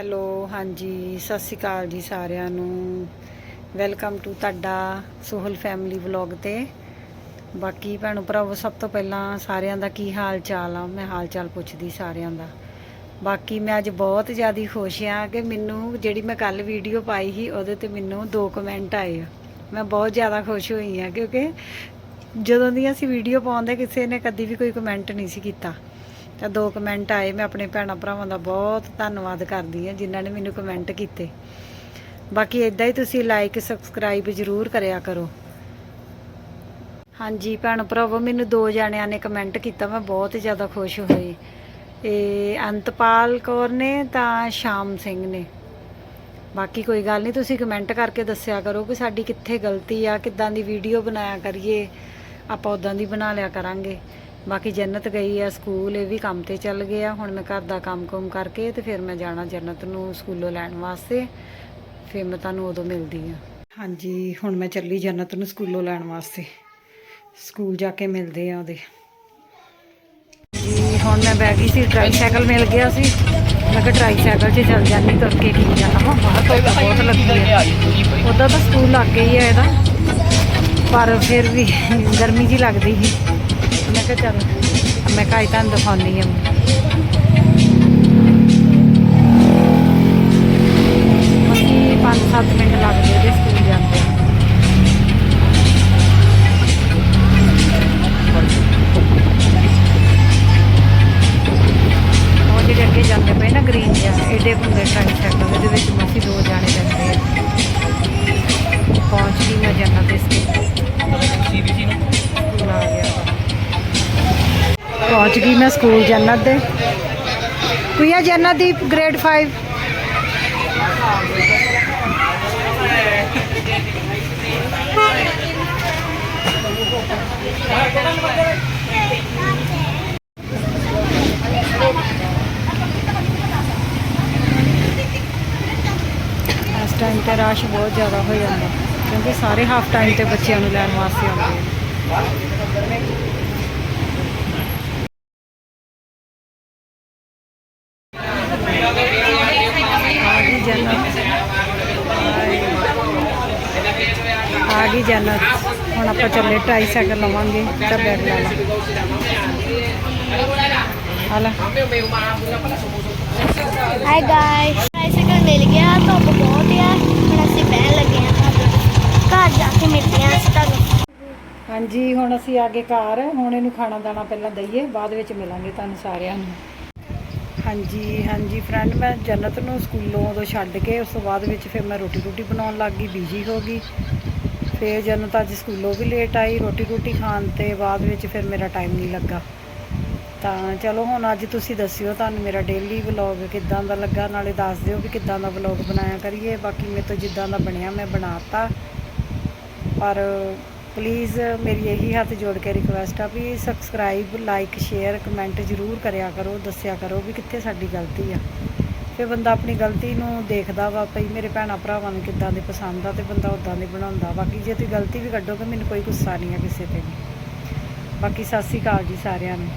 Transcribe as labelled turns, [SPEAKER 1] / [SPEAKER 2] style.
[SPEAKER 1] Hello, ਹਾਂਜੀ, ਸਤਿ ਸ਼੍ਰੀ ਅਕਾਲ ਜੀ ਸਾਰਿਆਂ ਨੂੰ। ਵੈਲਕਮ ਟੂ ਤੁਹਾਡਾ ਸੋਹਲ ਫੈਮਿਲੀ ਵਲੌਗ ਤੇ। ਬਾਕੀ ਭੈਣੋ ਭਰਾਵੋ, ਸਭ ਤੋਂ ਪਹਿਲਾਂ ਸਾਰਿਆਂ ਦਾ ਕੀ ਹਾਲ ਚਾਲ ਆ? ਮੈਂ ਹਾਲ ਚਾਲ ਪੁੱਛਦੀ ਸਾਰਿਆਂ ਦਾ। ਬਾਕੀ ਮੈਂ ਅੱਜ ਬਹੁਤ ਜ਼ਿਆਦਾ ਖੁਸ਼ ਆ ਕਿ ਮੈਨੂੰ ਜਿਹੜੀ ਮੈਂ ਕੱਲ ਵੀਡੀਓ ਪਾਈ ਸੀ, ਉਹਦੇ ਤੇ ਮੈਨੂੰ ਦੋ ਕਮੈਂਟ ਆਏ ਆ। ਮੈਂ ਬਹੁਤ ਜ਼ਿਆਦਾ ਖੁਸ਼ ਹੋਈ ਆ ਕਿਉਂਕਿ ਜਦੋਂ ਦੀ ਅਸੀਂ ਵੀਡੀਓ ਪਾਉਂਦੇ, ਕਿਸੇ ਨੇ ਕਦੀ ਵੀ ਕੋਈ ਕਮੈਂਟ ਨਹੀਂ ਸੀ ਕੀਤਾ। ਤਾਂ ਦੋ ਕਮੈਂਟ ਆਏ, ਮੈਂ ਆਪਣੇ ਭੈਣਾਂ ਭਰਾਵਾਂ ਦਾ ਬਹੁਤ ਧੰਨਵਾਦ ਕਰਦੀ ਹਾਂ ਜਿਨ੍ਹਾਂ ਨੇ ਮੈਨੂੰ ਕਮੈਂਟ ਕੀਤੇ। ਬਾਕੀ ਇਦਾਂ ਹੀ ਤੁਸੀਂ ਲਾਈਕ ਸਬਸਕ੍ਰਾਈਬ ਜ਼ਰੂਰ ਕਰਿਆ ਕਰੋ। ਹਾਂਜੀ, ਭੈਣ ਭਰਾਵੋ, ਮੈਨੂੰ ਦੋ ਜਣਿਆਂ ਨੇ ਕਮੈਂਟ ਕੀਤਾ, ਮੈਂ ਬਹੁਤ ਜ਼ਿਆਦਾ ਖੁਸ਼ ਹੋਈ। ਇਹ ਅੰਤਪਾਲ ਕੌਰ ਨੇ ਤਾਂ ਸ਼ਾਮ ਸਿੰਘ ਨੇ। ਬਾਕੀ ਕੋਈ ਗੱਲ ਨਹੀਂ, ਤੁਸੀਂ ਕਮੈਂਟ ਕਰਕੇ ਦੱਸਿਆ ਕਰੋ ਕਿ ਸਾਡੀ ਕਿੱਥੇ ਗਲਤੀ ਆ, ਕਿੱਦਾਂ ਦੀ ਵੀਡੀਓ ਬਣਾਇਆ ਕਰੀਏ, ਆਪਾਂ ਉਦਾਂ ਦੀ ਬਣਾ ਲਿਆ ਕਰਾਂਗੇ। ਬਾਕੀ ਜੰਨਤ ਗਈ ਆ ਸਕੂਲ, ਇਹ ਵੀ ਕੰਮ ਤੇ ਚੱਲ ਗਏ ਆ। ਹੁਣ ਮੈਂ ਘਰ ਦਾ ਕੰਮ-ਕੁਮ ਕਰਕੇ ਤੇ ਫਿਰ ਮੈਂ ਜਾਣਾ ਜੰਨਤ ਨੂੰ ਸਕੂਲੋਂ ਲੈਣ ਵਾਸਤੇ। ਫਿਰ ਮੈਂ ਤੁਹਾਨੂੰ ਉਦੋਂ ਮਿਲਦੀ ਆ। ਹਾਂਜੀ, ਹੁਣ ਮੈਂ ਚੱਲੀ ਜੰਨਤ ਨੂੰ ਸਕੂਲੋਂ ਲੈਣ ਵਾਸਤੇ। ਸਕੂਲ ਜਾ ਕੇ ਮਿਲਦੇ ਆ ਉਹਦੇ। ਜੀ ਹੁਣ ਮੈਂ ਬੈ ਗਈ ਸੀ ਟ੍ਰਾਈਸਾਈਕਲ ਮਿਲ ਗਿਆ ਸੀ। ਮੈਂ ਕਿਹਾ ਟ੍ਰਾਈਸਾਈਕਲ 'ਚ ਚੱਲ ਜਾਂਦੀ ਤੁਰ ਕੇ ਕੀ ਜਾਣਾ ਵਾ ਬਾਹਰ ਧੁੱਪ ਬਹੁਤ ਲੱਗੀ ਹੈ ਉਦਾਂ ਤਾਂ ਸਕੂਲ ਲੱਗ ਗਈ ਹੈ ਇਹਦਾ। ਪਰ ਫਿਰ ਵੀ ਗਰਮੀ ਜੀ ਲੱਗਦੀ ਸੀ। ਕਿਹਾ ਚੱਲ ਮੈਂ ਕਾਈ ਤੁਹਾਨੂੰ ਦਿਖਾਉਣੀ ਆ ਬਾਕੀ 5-7 ਮਿੰਟ ਲੱਗਦੇ ਇਹਦੇ ਸਕੂਲ ਪਹੁੰਚ ਗਈ ਮੈਂ ਸਕੂਲ ਜੰਨਤ ਦੇ। ਕੁਈਆ ਜੰਨਤ ਦੀ ਗ੍ਰੇਡ 5 ਇਸ ਟਾਈਮ ਤੇ ਰਸ਼ ਬਹੁਤ ਜ਼ਿਆਦਾ ਹੋ ਜਾਂਦਾ, ਕਿਉਂਕਿ ਸਾਰੇ ਹਾਫ ਟਾਈਮ ਤੇ ਬੱਚਿਆਂ ਨੂੰ ਲੈਣ ਵਾਸਤੇ ਆਉਂਦੇ ਆ ਆ ਗਈ ਜੰਨਤ ਆ ਗਈ ਜੰਨਤ ਹੁਣ ਆਪਾਂ ਚੱਲੇ ਟ੍ਰਾਈਸਾਈਕਲ ਲਵਾਂਗੇ ਤਾਂ ਬੈਗ ਲੈ ਲਾ। ਹਾਲਾ
[SPEAKER 2] ਹਾਈ ਗਾਇਸ ਟ੍ਰਾਈਸਾਈਕਲ ਮਿਲ ਗਿਆ ਧੁੱਪ ਬਹੁਤ ਆ। ਹੁਣ ਅਸੀਂ ਬਹਿਣ ਲੱਗੇ ਆ ਘਰ ਜਾ ਕੇ ਮਿਲਦੇ ਆ ਅਸੀਂ ਤੁਹਾਨੂੰ।
[SPEAKER 1] ਹਾਂਜੀ ਹੁਣ ਅਸੀਂ ਆ ਗਏ ਘਰ। ਹੁਣ ਇਹਨੂੰ ਖਾਣਾ ਦਾਣਾ ਪਹਿਲਾਂ ਦਈਏ ਬਾਅਦ ਵਿੱਚ ਮਿਲਾਂਗੇ ਤੁਹਾਨੂੰ ਸਾਰਿਆਂ ਨੂੰ। ਹਾਂਜੀ ਹਾਂਜੀ ਫਰੈਂਡ ਮੈਂ ਜੰਨਤ ਨੂੰ ਸਕੂਲੋਂ ਉਦੋਂ ਛੱਡ ਕੇ ਉਸ ਤੋਂ ਬਾਅਦ ਵਿੱਚ ਫਿਰ ਮੈਂ ਰੋਟੀ ਰੋਟੀ ਬਣਾਉਣ ਲੱਗ ਗਈ ਬਿਜ਼ੀ ਹੋ ਗਈ। ਫਿਰ ਜਦੋਂ ਤਾਂ ਅੱਜ ਸਕੂਲੋਂ ਵੀ ਲੇਟ ਆਈ, ਰੋਟੀ ਰੋਟੀ ਖਾਣ ਤੇ ਬਾਅਦ ਵਿੱਚ ਫਿਰ ਮੇਰਾ ਟਾਈਮ ਨਹੀਂ ਲੱਗਾ। ਤਾਂ ਚਲੋ ਹੁਣ ਅੱਜ ਤੁਸੀਂ ਦੱਸਿਓ ਤੁਹਾਨੂੰ ਮੇਰਾ ਡੇਲੀ ਵਲੌਗ ਕਿੱਦਾਂ ਦਾ ਲੱਗਾ, ਨਾਲੇ ਦੱਸ ਦਿਓ ਵੀ ਕਿੱਦਾਂ ਦਾ ਵਲੌਗ ਬਣਾਇਆ ਕਰੀਏ। ਬਾਕੀ ਮੇਰੇ ਤੋਂ ਜਿੱਦਾਂ ਦਾ ਬਣਿਆ ਮੈਂ ਬਣਾਤਾ। ਪਰ ਪਲੀਜ਼ ਮੇਰੀ ਇਹੀ ਹੱਥ ਜੋੜ ਕੇ ਰਿਕੁਐਸਟ ਆ ਵੀ ਸਬਸਕ੍ਰਾਈਬ ਲਾਈਕ ਸ਼ੇਅਰ ਕਮੈਂਟ ਜ਼ਰੂਰ ਕਰਿਆ ਕਰੋ। ਦੱਸਿਆ ਕਰੋ ਵੀ ਕਿੱਥੇ ਸਾਡੀ ਗਲਤੀ ਆ। ਫਿਰ ਬੰਦਾ ਆਪਣੀ ਗਲਤੀ ਨੂੰ ਦੇਖਦਾ ਵਾ, ਭਈ ਮੇਰੇ ਭੈਣਾਂ ਭਰਾਵਾਂ ਨੂੰ ਕਿੱਦਾਂ ਦੇ ਪਸੰਦ ਆ ਤੇ ਬੰਦਾ ਉਦਾਂ ਦੇ ਬਣਾਉਂਦਾ। ਬਾਕੀ ਜੇ ਤੁਸੀਂ ਗਲਤੀ ਵੀ ਕੱਢੋਗੇ, ਮੈਨੂੰ ਕੋਈ ਗੁੱਸਾ ਨਹੀਂ ਆ ਕਿਸੇ ਤੇ ਵੀ। ਬਾਕੀ ਸਤਿ ਸ਼੍ਰੀ ਅਕਾਲ ਜੀ ਸਾਰਿਆਂ ਨੂੰ।